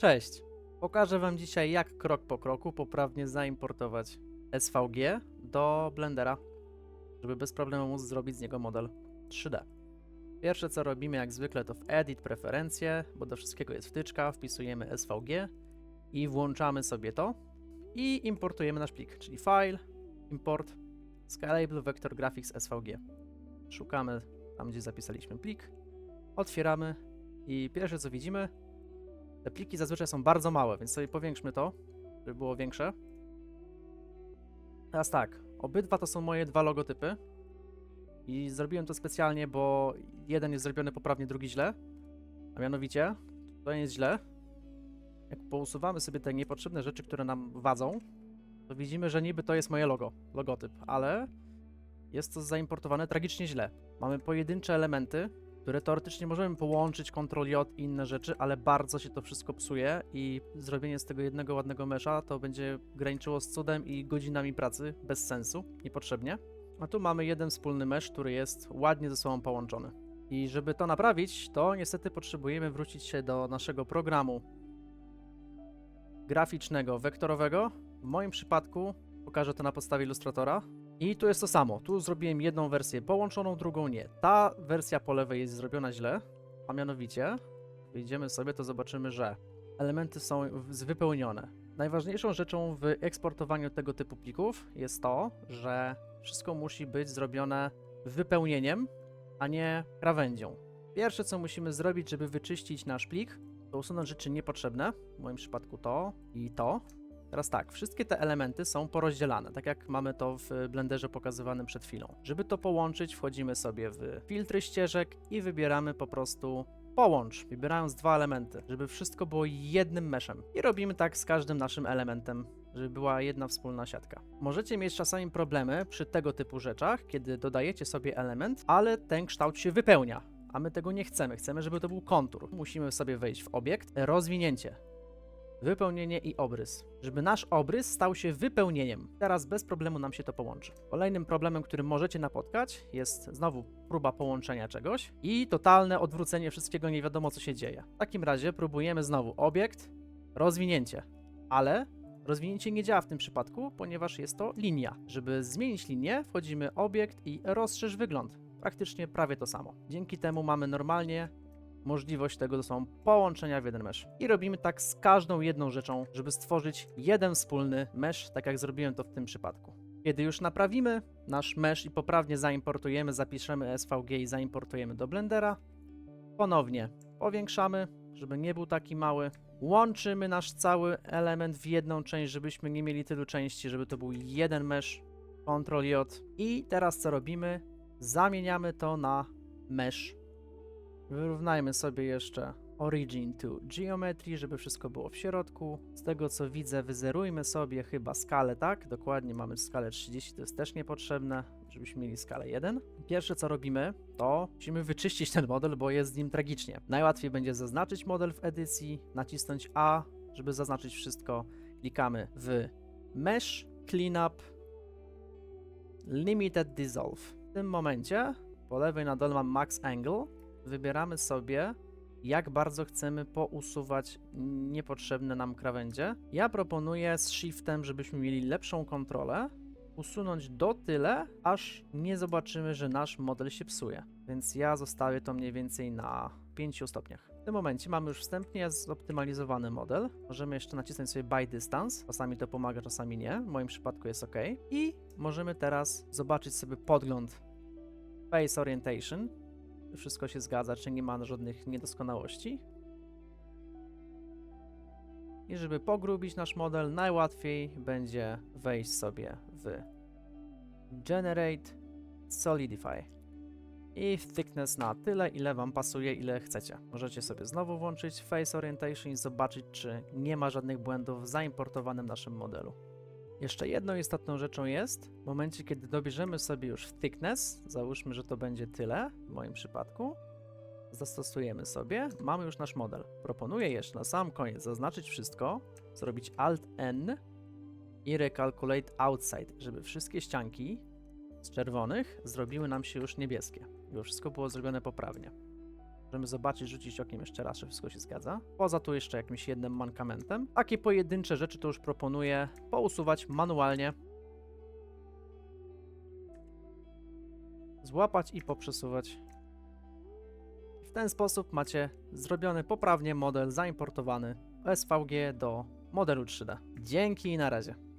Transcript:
Cześć! Pokażę Wam dzisiaj, jak krok po kroku poprawnie zaimportować SVG do Blendera, żeby bez problemu móc zrobić z niego model 3D. Pierwsze co robimy, jak zwykle, to w Edit Preferencje, bo do wszystkiego jest wtyczka, wpisujemy SVG i włączamy sobie to i importujemy nasz plik, czyli File, Import, Scalable Vector Graphics SVG. Szukamy tam, gdzie zapisaliśmy plik, otwieramy i pierwsze co widzimy, te pliki zazwyczaj są bardzo małe, więc sobie powiększmy to, żeby było większe. Teraz tak, obydwa to są moje dwa logotypy. I zrobiłem to specjalnie, bo jeden jest zrobiony poprawnie, drugi źle. A mianowicie, to jest źle. Jak pousuwamy sobie te niepotrzebne rzeczy, które nam wadzą, to widzimy, że niby to jest moje logo, logotyp, ale jest to zaimportowane tragicznie źle. Mamy pojedyncze elementy, które teoretycznie możemy połączyć Ctrl J i inne rzeczy, ale bardzo się to wszystko psuje i zrobienie z tego jednego ładnego mesza to będzie graniczyło z cudem i godzinami pracy bez sensu, niepotrzebnie. A tu mamy jeden wspólny mesz, który jest ładnie ze sobą połączony. I żeby to naprawić, to niestety potrzebujemy wrócić się do naszego programu graficznego, wektorowego. W moim przypadku pokażę to na podstawie Illustratora. I tu jest to samo. Tu zrobiłem jedną wersję połączoną, drugą nie. Ta wersja po lewej jest zrobiona źle, a mianowicie wyjdziemy sobie, to zobaczymy, że elementy są wypełnione. Najważniejszą rzeczą w eksportowaniu tego typu plików jest to, że wszystko musi być zrobione wypełnieniem, a nie krawędzią. Pierwsze, co musimy zrobić, żeby wyczyścić nasz plik, to usunąć rzeczy niepotrzebne, w moim przypadku to i to, Teraz tak, wszystkie te elementy są porozdzielane, tak jak mamy to w Blenderze pokazywanym przed chwilą. Żeby to połączyć, wchodzimy sobie w filtry ścieżek i wybieramy po prostu połącz, wybierając dwa elementy, żeby wszystko było jednym meshem. I robimy tak z każdym naszym elementem, żeby była jedna wspólna siatka. Możecie mieć czasami problemy przy tego typu rzeczach, kiedy dodajecie sobie element, ale ten kształt się wypełnia. A my tego nie chcemy, chcemy, żeby to był kontur. Musimy sobie wejść w obiekt, rozwinięcie, wypełnienie i obrys. Żeby nasz obrys stał się wypełnieniem. Teraz bez problemu nam się to połączy. Kolejnym problemem, który możecie napotkać, jest znowu próba połączenia czegoś i totalne odwrócenie wszystkiego, nie wiadomo co się dzieje. W takim razie próbujemy znowu obiekt, rozwinięcie, ale rozwinięcie nie działa w tym przypadku, ponieważ jest to linia. Żeby zmienić linię, wchodzimy obiekt i rozszerz wygląd. Praktycznie prawie to samo. Dzięki temu mamy normalnie możliwość tego to są połączenia w jeden mesh. I robimy tak z każdą jedną rzeczą, żeby stworzyć jeden wspólny mesh, tak jak zrobiłem to w tym przypadku. Kiedy już naprawimy nasz mesh i poprawnie zaimportujemy, zapiszemy SVG i zaimportujemy do Blendera, ponownie powiększamy, żeby nie był taki mały. Łączymy nasz cały element w jedną część, żebyśmy nie mieli tylu części, żeby to był jeden mesh. Ctrl J. I teraz co robimy? Zamieniamy to na mesh Wyrównajmy sobie jeszcze Origin to Geometry, żeby wszystko było w środku. Z tego co widzę, wyzerujmy sobie chyba skalę, tak? Dokładnie mamy skalę 30, to jest też niepotrzebne, żebyśmy mieli skalę 1. Pierwsze co robimy, to musimy wyczyścić ten model, bo jest z nim tragicznie. Najłatwiej będzie zaznaczyć model w edycji, nacisnąć A, żeby zaznaczyć wszystko. Klikamy w Mesh, Cleanup, Limited Dissolve. W tym momencie po lewej na dole mam Max Angle, wybieramy sobie, jak bardzo chcemy pousuwać niepotrzebne nam krawędzie. Ja proponuję z Shiftem, żebyśmy mieli lepszą kontrolę, usunąć do tyle, aż nie zobaczymy, że nasz model się psuje. Więc ja zostawię to mniej więcej na 5 stopniach. W tym momencie mamy już wstępnie zoptymalizowany model. Możemy jeszcze nacisnąć sobie By Distance. Czasami to pomaga, czasami nie. W moim przypadku jest ok. I możemy teraz zobaczyć sobie podgląd Face Orientation wszystko się zgadza, czy nie ma żadnych niedoskonałości. I żeby pogrubić nasz model, najłatwiej będzie wejść sobie w Generate Solidify i thickness na tyle, ile Wam pasuje, ile chcecie. Możecie sobie znowu włączyć Face Orientation i zobaczyć, czy nie ma żadnych błędów w zaimportowanym naszym modelu. Jeszcze jedną istotną rzeczą jest, w momencie kiedy dobierzemy sobie już thickness, załóżmy, że to będzie tyle, w moim przypadku, zastosujemy sobie, mamy już nasz model. Proponuję jeszcze na sam koniec zaznaczyć wszystko, zrobić Alt-N i Recalculate Outside, żeby wszystkie ścianki z czerwonych zrobiły nam się już niebieskie, żeby wszystko było zrobione poprawnie. Możemy zobaczyć, rzucić okiem jeszcze raz, że wszystko się zgadza. Poza tu jeszcze jakimś jednym mankamentem. Takie pojedyncze rzeczy to już proponuję pousuwać manualnie. Złapać i poprzesuwać. W ten sposób macie zrobiony poprawnie model zaimportowany SVG do modelu 3D. Dzięki i na razie.